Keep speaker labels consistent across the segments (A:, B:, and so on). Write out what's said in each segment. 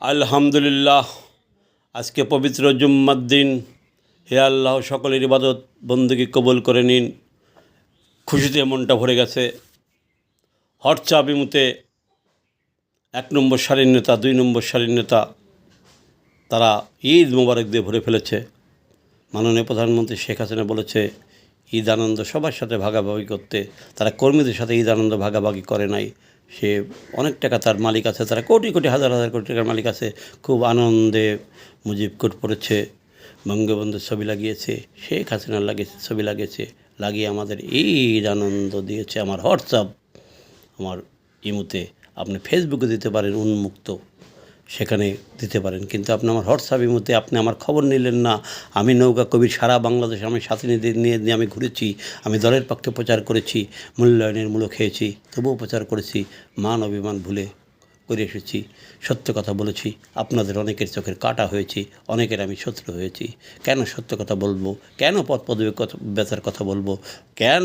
A: আলহামদুলিল্লাহ, আজকে পবিত্র জুম্মার দিন। হে আল্লাহ, সকলের ইবাদত বন্দুকি কবুল করে নিন। খুশিতে মনটা ভরে গেছে। হরচা বিমুতে এক নম্বর সারির নেতা, দুই নম্বর সারির নেতা তারা ঈদ মোবারক দিয়ে ভরে ফেলেছে। মাননীয় প্রধানমন্ত্রী শেখ হাসিনা বলেছে, ঈদ আনন্দ সবার সাথে ভাগাভাগি করতে, তারা কর্মীদের সাথে ঈদ আনন্দ ভাগাভাগি করে নাই। সে অনেক টাকা তার মালিক আছে, তারা কোটি কোটি, হাজার হাজার কোটি টাকার মালিক আছে। খুব আনন্দে মুজিব কোট পড়েছে বঙ্গবন্ধুর ছবি লাগিয়েছে, শেখ হাসিনার লাগিয়েছে ছবি লাগিয়েছে, লাগিয়ে আমাদের ঈদ আনন্দ দিয়েছে আমার হোয়াটসঅ্যাপ, আমার ইমুতে। আপনি ফেসবুকে দিতে পারেন উন্মুক্ত। সেখানে দিতে পারেন। কিন্তু আপনি আমার হোয়াটসঅ্যাপ ইমুতে আপনি আমার খবর নিলেন না। আমি নৌকা কবির সারা বাংলাদেশ আমি সাথে নিয়ে নিয়ে আমি ঘুরেছি, আমি দলের পক্ষে প্রচার করেছি, মূল্যায়নের মূল্য খেয়েছি, তবুও প্রচার করেছি, মান অভিমান ভুলে করে এসেছি, সত্য কথা বলেছি, আপনাদের অনেকের চোখের কাটা হয়েছি, অনেকের আমি শত্রু হয়েছি। কেন সত্য কথা বলব? কেন পদ পদবী কথা বেচার কথা বলব? কেন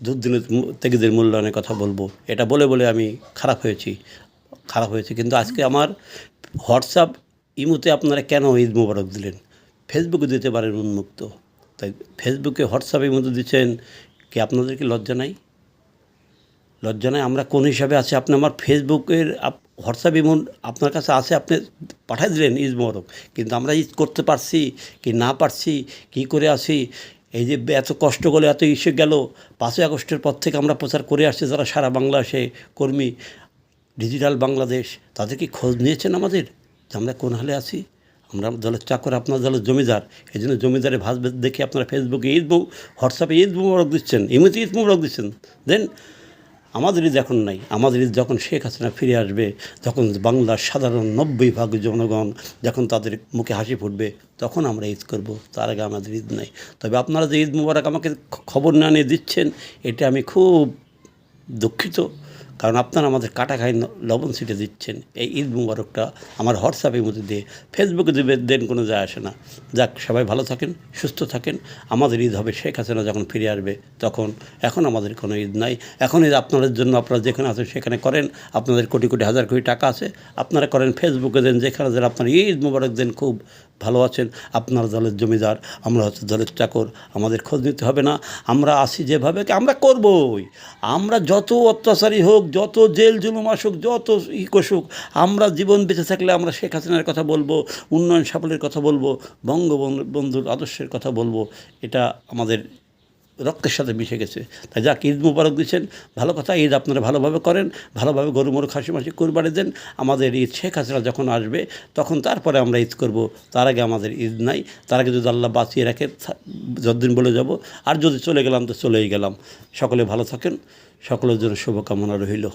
A: দুর্দিনের তেগিদের মূল্যায়নের কথা বলব? এটা বলে বলে আমি খারাপ হয়েছি। খারাপ হয়েছে। কিন্তু আজকে আমার হোয়াটসঅ্যাপ ইমুতে আপনারা কেন ঈদ মোবারক দিলেন? ফেসবুকে দিতে পারেন উন্মুক্ত। তাই ফেসবুকে হোয়াটসঅ্যাপের মধ্যে দিচ্ছেন কি আপনাদের কি লজ্জা নাই? লজ্জা নাই? আমরা কোন হিসাবে আছি? আপনি আমার ফেসবুকের হোয়াটসঅ্যাপ ইমন আপনার কাছে আছে, আপনি পাঠাই দিলেন ঈদ মোবারক। কিন্তু আমরা ঈদ করতে পারছি কি না পারছি, কি করে আসি এই যে এত কষ্ট করে এত ইসে গেল, পাঁচই আগস্টের পর থেকে আমরা প্রচার করে আসছি, যারা সারা বাংলাদেশে কর্মী। ডিজিটাল বাংলাদেশ, তাদের কি খোঁজ নিয়েছেন আমাদের? যে আমরা কোন হালে আছি? আমরা দলের চাকর, আপনার দলের জমিদার। এই জন্য জমিদারে ভাস দেখে আপনারা ফেসবুকে ঈদ বউ হোয়াটসঅ্যাপে ঈদ মুবারক দিচ্ছেন ইমুতে ঈদ মুবারক দিচ্ছেন। দেন আমাদের ঈদ এখন নাই। আমাদের ঈদ যখন শেখ হাসিনা ফিরে আসবে, যখন বাংলার সাধারণ নব্বই ভাগ জনগণ যখন তাদের মুখে হাসি ফুটবে, তখন আমরা ঈদ করব। তার আগে আমাদের ঈদ নাই। তবে আপনারা যে ঈদ মুবারক আমাকে খবর না নিয়ে দিচ্ছেন, এটা আমি খুব দুঃখিত। কারণ আপনারা আমাদের কাটা খাই লবণ সিটে দিচ্ছেন। এই ঈদ মুবারকটা আমার হোয়াটসঅ্যাপের মধ্যে দিয়ে ফেসবুকে দেবে, দেন কোনো যায় আসে না। যাক, সবাই ভালো থাকেন, সুস্থ থাকেন। আমাদের ঈদ হবে শেখ হাসিনা যখন ফিরে আসবে, তখন। এখন আমাদের কোনো ঈদ নাই। এখন ঈদ আপনাদের জন্য আপনারা যেখানে আছেন সেখানে করেন। আপনাদের কোটি কোটি, হাজার কোটি টাকা আছে। আপনারা করেন ফেসবুকে, দেন যেখানে দেন আপনারা। ঈদ মুবারক দেন খুব ভালো আছেন, আপনার দলের জমিদার, আমরা হচ্ছে দলের চাকর, আমাদের খোঁজ নিতে হবে না, আমরা আসি যেভাবে আমরা করবই। আমরা যত অত্যাচারী হোক, যত জেল জুলুম আসুক, যত ই কষুক, আমরা জীবন বেঁচে থাকলে আমরা শেখ হাসিনার কথা বলব, উন্নয়ন সাফল্যের কথা বলব, বঙ্গবন্ধুর আদর্শের কথা বলব, এটা আমাদের রক্তের সাথে মিশে গেছে। তাই যাক, ঈদ মুবারক দিচ্ছেন। ভালো কথা, ঈদ আপনারা ভালোভাবে করেন, ভালোভাবে গরু মরু খাসি মাসি কুরবানি দেন। আমাদের ঈদ শেখ হাসিনা যখন আসবে, তখন তারপরে আমরা ঈদ করব। তার আগে আমাদের ঈদ নাই। তার আগে যদি আল্লাহ বাঁচিয়ে রাখে যতদিন বলে যাব, আর যদি চলে গেলাম তো চলেই গেলাম। সকলে ভালো থাকেন। সকলের জন্য শুভকামনা রইল।